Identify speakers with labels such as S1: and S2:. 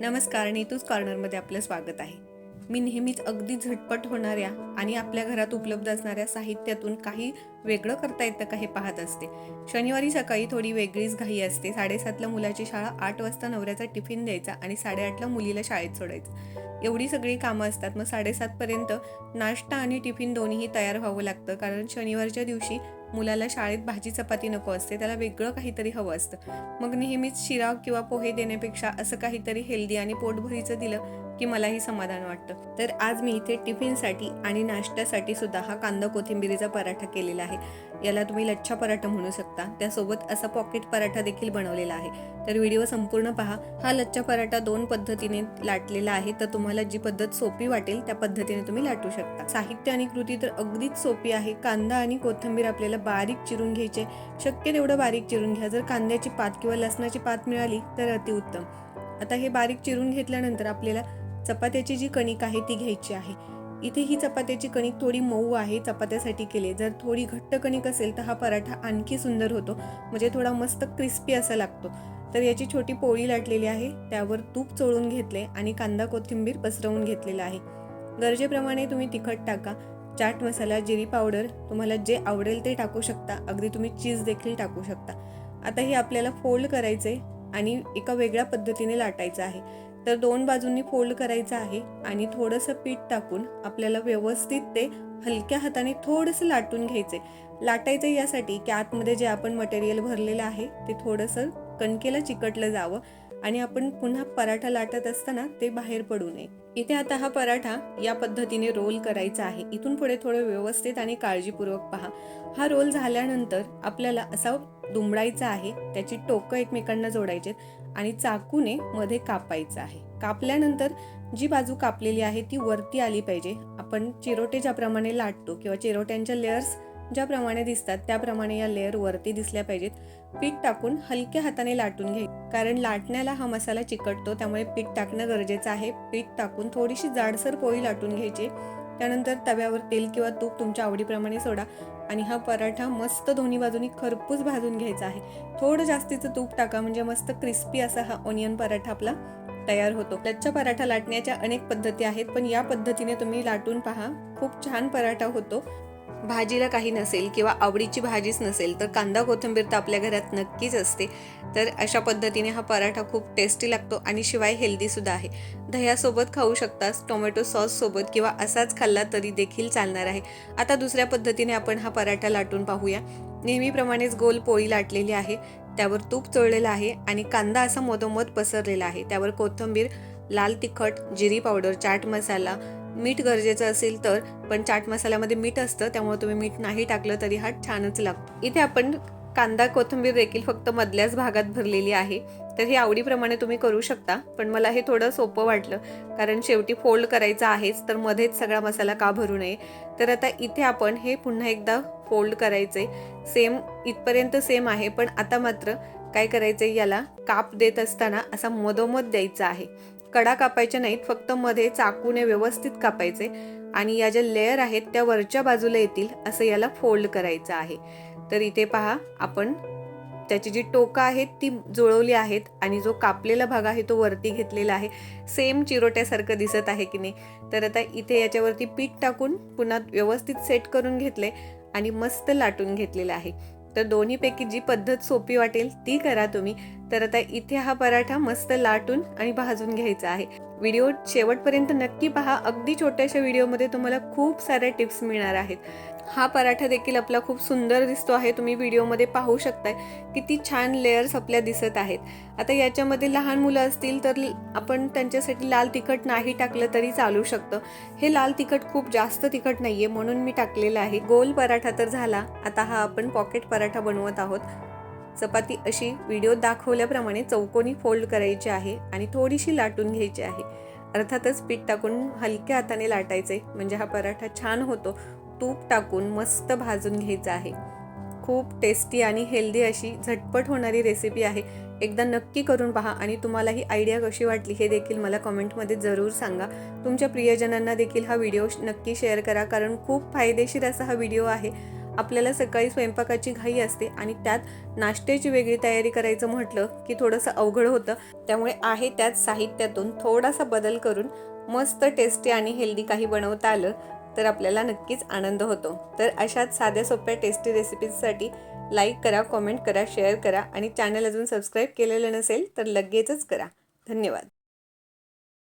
S1: नमस्कार नीतूज कॉर्नरमध्ये आपलं स्वागत आहे. मी नेहमीच अगदी झटपट होणाऱ्या आणि आपल्या घरात उपलब्ध असणाऱ्या साहित्यातून काही वेगळं करता येतं का हे पाहत असते. शनिवारी सकाळी थोडी वेगळीच घाई असते. साडेसातला मुलाची शाळा आठ वाजता नवऱ्याचा टिफिन द्यायचा आणि साडेआठला मुलीला शाळेत सोडायचं. एवढी सगळी कामं असतात. मग साडेसातपर्यंत नाश्ता आणि टिफिन दोन्हीही तयार व्हावं लागतं. कारण शनिवारच्या दिवशी मुलाला शाळेत भाजी चपाती नको असते. त्याला वेगळं काहीतरी हवं असतं. मग नेहमीच शिरा किंवा पोहे देण्यापेक्षा असं काहीतरी हेल्दी आणि पोटभरीचं दिलं की मलाही समाधान वाटतं. तर आज मी इथे टिफिनसाठी आणि नाश्त्यासाठी सुद्धा हा कांदा कोथिंबिरीचा पराठा केलेला आहे. याला तुम्ही लच्छा पराठा म्हणू शकता. त्यासोबत असा पॉकेट पराठा देखील बनवलेला आहे. तर व्हिडिओ संपूर्ण पहा. हा लच्छा पराठा दोन पद्धतीने लाटलेला आहे. तर तुम्हाला जी पद्धत सोपी वाटेल त्या पद्धतीने तुम्ही लाटू शकता. साहित्य आणि कृती तर अगदीच सोपी आहे. कांदा आणि कोथिंबीर आपल्याला बारीक चिरून घ्यायचे. शक्य तेवढं बारीक चिरून घ्या. जर कांद्याची पात किंवा लसणाची पात मिळाली तर अतिउत्तम आता हे बारीक चिरून घेतल्यानंतर आपल्याला चपात्याची जी कणिक आहे ती घ्यायची आहे. इथे ही चपात्याची कणिक थोडी मऊ आहे चपात्यासाठी केली जर थोडी घट्ट कणिक असेल तर हा पराठा आणखी सुंदर होतो. म्हणजे थोडा मस्त क्रिस्पी असा लागतो. तर याची छोटी पोळी लाटलेली आहे. त्यावर तूप चोळून घेतले आणि कांदा कोथिंबीर पसरवून घेतलेला आहे. गरजेप्रमाणे तुम्ही तिखट टाका. चाट मसाला जिरी पावडर तुम्हाला जे आवडेल ते टाकू शकता. अगदी तुम्ही चीज देखील टाकू शकता. आता हे आपल्याला फोल्ड करायचे आणि एका वेगळ्या पद्धतीने लाटायचं आहे. तर दोन बाजूंनी फोल्ड करायचं आहे आणि थोडंसं पीठ टाकून आपल्याला व्यवस्थित ते हलक्या हाताने थोडंसं लाटून घ्यायचे लाटायचं यासाठी की आतमध्ये जे आपण मटेरियल भरलेलं आहे ते थोडंसं कणकेला चिकटलं जावं आणि आपण पुन्हा पराठा लाटत असताना ते बाहेर पडू नये. इथे आता हा पराठा या पद्धतीने रोल करायचा आहे. इथून पुढे थोडं व्यवस्थित आणि काळजीपूर्वक पहा. हा रोल झाल्यानंतर आपल्याला असा दुमडायचा आहे त्याची टोकं एकमेकांना जोडायचे आणि चाकूने मध्ये कापायचं आहे. कापल्यानंतर जी बाजू कापलेली आहे ती वरती आली पाहिजे. आपण चिरोटे ज्याप्रमाणे लाटतो किंवा चिरोट्यांच्या लेअर्स ज्याप्रमाणे दिसतात त्याप्रमाणे या लेअर वरती दिसल्या पाहिजेत. पीठ टाकून हलक्या हाताने लाटून घ्याय कारण लाटण्याला हा मसाला चिकटतो त्यामुळे पीठ टाकणं गरजेचं आहे. पीठ टाकून थोडीशी जाडसर पोळी लाटून घ्यायची. त्यानंतर तव्यावर तेल किंवा तूप तुमच्या आवडीप्रमाणे सोडा आणि हा पराठा मस्त दोन्ही बाजूनी खरपूस भाजून घ्यायचा आहे. थोडं जास्तीचं तूप टाका म्हणजे मस्त क्रिस्पी असा हा ऑनियन पराठा आपला तयार होतो. लच्छा पराठा लाटण्याच्या अनेक पद्धती आहेत पण या पद्धतीने तुम्ही लाटून पहा. खूप छान पराठा होतो. भाजीला काही नसेल किंवा आवडीची भाजीच नसेल तर कांदा कोथिंबीर तर आपल्या घरात नक्कीच असते. तर अशा पद्धतीने हा पराठा खूप टेस्टी लागतो आणि शिवाय हेल्दीसुद्धा आहे. दह्यासोबत खाऊ शकतास टोमॅटो सॉससोबत किंवा असाच खाल्ला तरी देखील चालणार आहे. आता दुसऱ्या पद्धतीने आपण हा पराठा लाटून पाहूया. नेहमीप्रमाणेच गोल पोळी लाटलेली आहे. त्यावर तूप चोळलेलं आहे आणि कांदा असा मधोमध पसरलेला आहे. त्यावर कोथिंबीर लाल तिखट जिरी पावडर चाट मसाला मीठ गरजेचं असेल तर पण चाट मसाल्यामध्ये मीठ असतं त्यामुळे तुम्ही मीठ नाही टाकलं तरी हा छानच लागतो इथे आपण कांदा कोथिंबीर देखील फक्त मधल्याच भागात भरलेली आहे. तर हे आवडीप्रमाणे तुम्ही करू शकता पण मला हे थोडं सोपं वाटलं कारण शेवटी फोल्ड करायचं आहेच तर मध्येच सगळा मसाला का भरू नये? तर आता इथे आपण हे पुन्हा एकदा फोल्ड करायचे. सेम इथपर्यंत सेम आहे पण आता मात्र काय करायचं याला? काप देत असताना असा मधोमध द्यायचा आहे. कडा कापायच्या नाहीत फक्त मध्ये चाकूने व्यवस्थित कापायचे आणि या ज्या लेअर आहेत त्या वरच्या बाजूला येतील असं याला फोल्ड करायचं आहे. तर इथे पहा आपण त्याची जी टोकं आहेत ती जुळवली आहेत आणि जो कापलेला भाग आहे तो वरती घेतलेला आहे. सेम चिरोट्यासारखं दिसत आहे की नाही? तर आता इथे याच्यावरती पीठ टाकून पुन्हा व्यवस्थित सेट करून घेतले आणि मस्त लाटून घेतलेलं आहे. तर दोन्हीपैकी जी पद्धत सोपी वाटेल ती करा तुम्ही. तर आता इथे हा पराठा मस्त लाटून आणि भाजून घ्यायचा आहे. व्हिडिओ शेवटपर्यंत नक्की पहा. अगदी छोट्याशा व्हिडिओमध्ये तुम्हाला खूप साऱ्या टिप्स मिळणार आहेत. हा पराठा देखील आपला खूप सुंदर दिसतो आहे. तुम्ही व्हिडिओमध्ये पाहू शकताय किती छान लेअर्स आपल्या दिसत आहेत. आता याच्यामध्ये लहान मुलं असतील तर आपण त्यांच्यासाठी लाल तिखट नाही टाकलं तरी चालू शकतं. हे लाल तिखट खूप जास्त तिखट नाही आहे म्हणून मी टाकलेलं आहे. गोल पराठा तर झाला. आता हा आपण पॉकेट पराठा बनवत आहोत. चपाती अशी व्हिडिओ दाखवल्याप्रमाणे चौकोनी फोल्ड करायची आहे आणि थोडीशी लाटून घ्यायची आहे. अर्थातच पीठ टाकून हलक्या हाताने लाटायचे. म्हणजे हा पराठा छान होतो. तूप टाकून मस्त भाजून घ्यायचा आहे. खूप टेस्टी आणि हेल्दी अशी झटपट होणारी रेसिपी आहे. एकदा नक्की करून पहा आणि तुम्हाला ही आयडिया कशी वाटली हे देखील मला कमेंटमध्ये जरूर सांगा. तुमच्या प्रियजनांना देखील हा व्हिडिओ नक्की शेअर करा. कारण खूप फायदेशीर असा हा व्हिडिओ आहे. आपल्याला सकाळी स्वयंपाकाची घाई असते आणि त्यात नाश्त्याची वेगळी तयारी करायचं म्हटलं की थोडंसं अवघड होतं. त्यामुळे आहे त्याच साहित्यातून थोडासा बदल करून मस्त टेस्टी आणि हेल्दी काही बनवता आलं तर आपल्याला नक्कीच आनंद होतो. तर अशाच साध्या सोप्या टेस्टी रेसिपीजसाठी लाईक करा कॉमेंट करा शेअर करा आणि चॅनल अजून सबस्क्राईब केलेलं नसेल तर लगेचच करा. धन्यवाद.